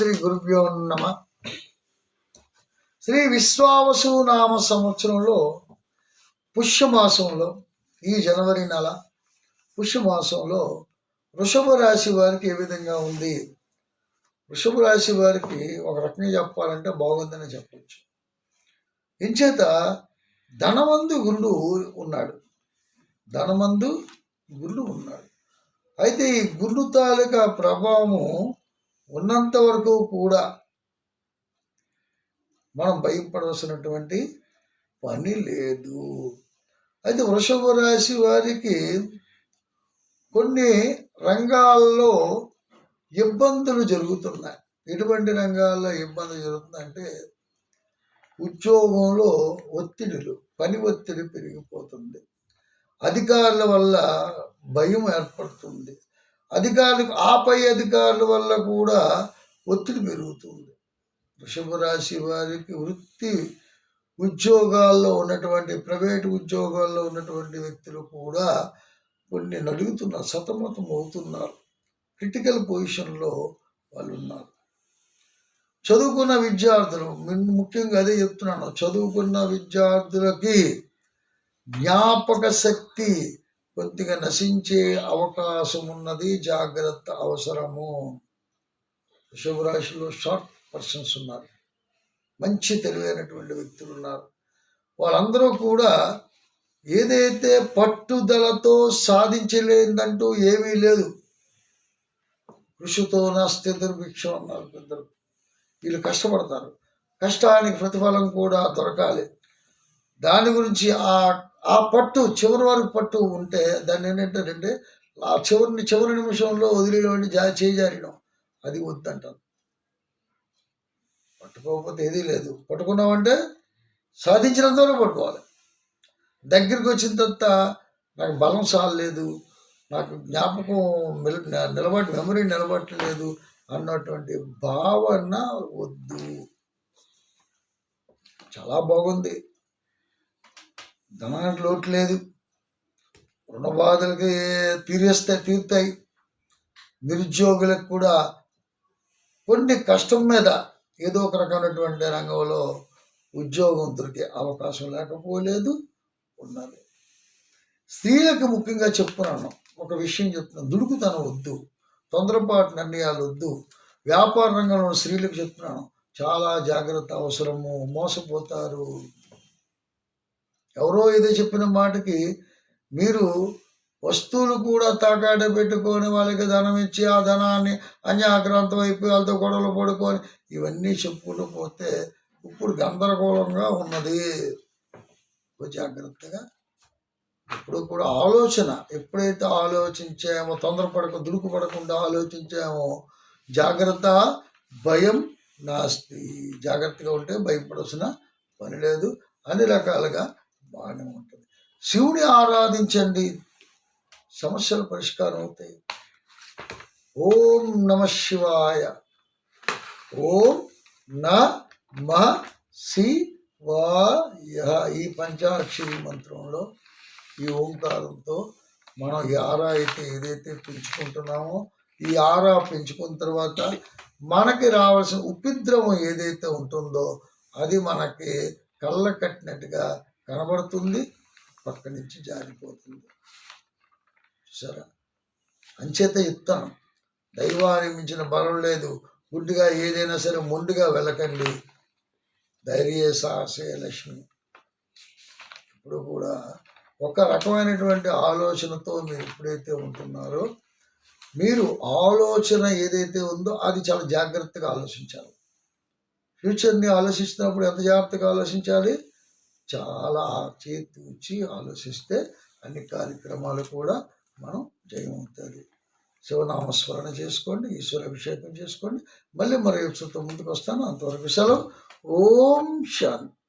శ్రీ గురుభ్యో నమ. శ్రీ విశ్వావసు నామ సంవత్సరంలో పుష్యమాసంలో ఈ జనవరి నెల పుష్యమాసంలో వృషభ రాశి వారికి ఏ విధంగా ఉంది? వృషభ రాశి వారికి ఒక రకంగా చెప్పాలంటే బాగుందని చెప్పచ్చు. ఇంచేత ధనమందు గురుడు ఉన్నాడు. ధనమందు గురుడు ఉన్నాడు. అయితే ఈ గురుడు తాలూకా ప్రభావము ఉన్నంత వరకు కూడా మనం భయపడవలసినటువంటి పని లేదు. అయితే వృషభ రాశి వారికి కొన్ని రంగాల్లో ఇబ్బందులు జరుగుతున్నాయి. ఎటువంటి రంగాల్లో ఇబ్బంది జరుగుతుందంటే ఉద్యోగంలో ఒత్తిడులు పని ఒత్తిడి పెరిగిపోతుంది. అధికారుల వల్ల భయం ఏర్పడుతుంది. అధికారులకు ఆపై అధికారుల వల్ల కూడా ఒత్తిడి పెరుగుతుంది. వృషభ రాశి వారికి వృత్తి ఉద్యోగాల్లో ఉన్నటువంటి ప్రైవేట్ ఉద్యోగాల్లో ఉన్నటువంటి వ్యక్తులు కూడా కొన్ని నడుగుతున్నారు సతమతం అవుతున్నారు. క్రిటికల్ పొజిషన్లో వాళ్ళు ఉన్నారు చదువుకున్న విద్యార్థులు ముఖ్యంగా అదే చెప్తున్నాను చదువుకున్న విద్యార్థులకి జ్ఞాపక శక్తి కొద్దిగా నశించే అవకాశం ఉన్నది జాగ్రత్త అవసరము. శుభరాశిలో షార్ట్ పర్సన్స్ ఉన్నారు. మంచి తెలివైనటువంటి వ్యక్తులు ఉన్నారు. వాళ్ళందరూ కూడా ఏదైతే పట్టుదలతో సాధించలేదంటూ ఏమీ లేదు. కృషితో నాస్తి దుర్భిక్షం అన్నారు పెద్దలు వీళ్ళు కష్టపడతారు. కష్టానికి ప్రతిఫలం కూడా దొరకాలి. దాని గురించి ఆ ఆ పట్టు చివరి వరకు పట్టు ఉంటే దాన్ని ఏంటంటే ఆ చివరిని చివరి నిమిషంలో వదిలేటువంటి జా చేజారినాం. అది వద్దంటాను పట్టుకోకపోతే ఏదీ లేదు. పట్టుకున్నామంటే సాధించినంతవరకు పట్టుకోవాలి. దగ్గరికి వచ్చిన తర్వాత నాకు బలం సాలలేదు నాకు జ్ఞాపకం నిలబడి మెమరీ నిలబట్టలేదు అన్నటువంటి భావన వద్దు. చాలా బాగుంది. ధనానికి లోటు లేదు. రుణ బాధలకి తీరేస్తాయి తీరుతాయి. నిరుద్యోగులకు కూడా కొన్ని కష్టం మీద ఏదో ఒక రకమైనటువంటి రంగంలో ఉద్యోగం దొరికే అవకాశం లేకపోలేదు ఉన్నది. స్త్రీలకు ముఖ్యంగా చెప్తున్నాను. ఒక విషయం చెప్తున్నాను. దుడుకుతనం వద్దు. తొందరపాటు నిర్ణయాలు వద్దు. వ్యాపార రంగంలో స్త్రీలకు చెప్తున్నాను. చాలా జాగ్రత్త అవసరము. మోసపోతారు. ఎవరో ఏదో చెప్పిన మాటకి మీరు వస్తువులు కూడా తాకాడ పెట్టుకొని వాళ్ళకి ధనం ఇచ్చి ఆ ధనాన్ని అన్యాక్రాంతం అయిపోయి వాళ్ళతో గొడవలు పడుకొని ఇవన్నీ చెప్పుకుంటూ పోతే ఇప్పుడు గందరగోళంగా ఉన్నది. జాగ్రత్తగా ఇప్పుడు కూడా ఆలోచన ఎప్పుడైతే ఆలోచించామో తొందరపడక దుడుకు పడకుండా ఆలోచించామో జాగ్రత్త భయం నాస్తి. జాగ్రత్తగా ఉంటే భయపడాల్సిన పని లేదు. అన్ని రకాలుగా బాగానే ఉంటుంది శివుని ఆరాధించండి. సమస్యలు పరిష్కారం అవుతాయి. ఓం నమ శివాయ. ఓం న మ శివాయ. ఈ పంచాక్షరి మంత్రంలో ఈ ఓంకారంతో మనం ఈ ఆరా అయితే ఏదైతే పెంచుకుంటున్నామో ఈ ఆరా పెంచుకున్న తర్వాత మనకి రావాల్సిన ఉపద్రవం ఏదైతే ఉంటుందో అది మనకి కళ్ళ కట్టినట్టుగా కనబడుతుంది పక్క నుంచి జారిపోతుంది. సరే అంచేత యుక్తం దైవాన్ని మించిన బలం లేదు. గుడ్డిగా ఏదైనా సరే మొండిగా వెళ్ళకండి. ధైర్య సాహసే లక్ష్మి. ఇప్పుడు కూడా ఒక రకమైనటువంటి ఆలోచనతో మీరు ఎప్పుడైతే ఉంటున్నారో మీరు ఆలోచన ఏదైతే ఉందో అది చాలా జాగ్రత్తగా ఆలోచించాలి. ఫ్యూచర్ని ఆలోచిస్తున్నప్పుడు ఎంత జాగ్రత్తగా ఆలోచించాలి? చాలా చేతూచి ఆలోచిస్తే అన్ని కార్యక్రమాలు కూడా మనం జయమవుతుంది శివనామస్మరణ చేసుకోండి ఈశ్వర అభిషేకం చేసుకోండి. మళ్ళీ మరి చుట్టూ ముందుకు వస్తాను. అంతవరకు సెలవు. ఓం శాంతి.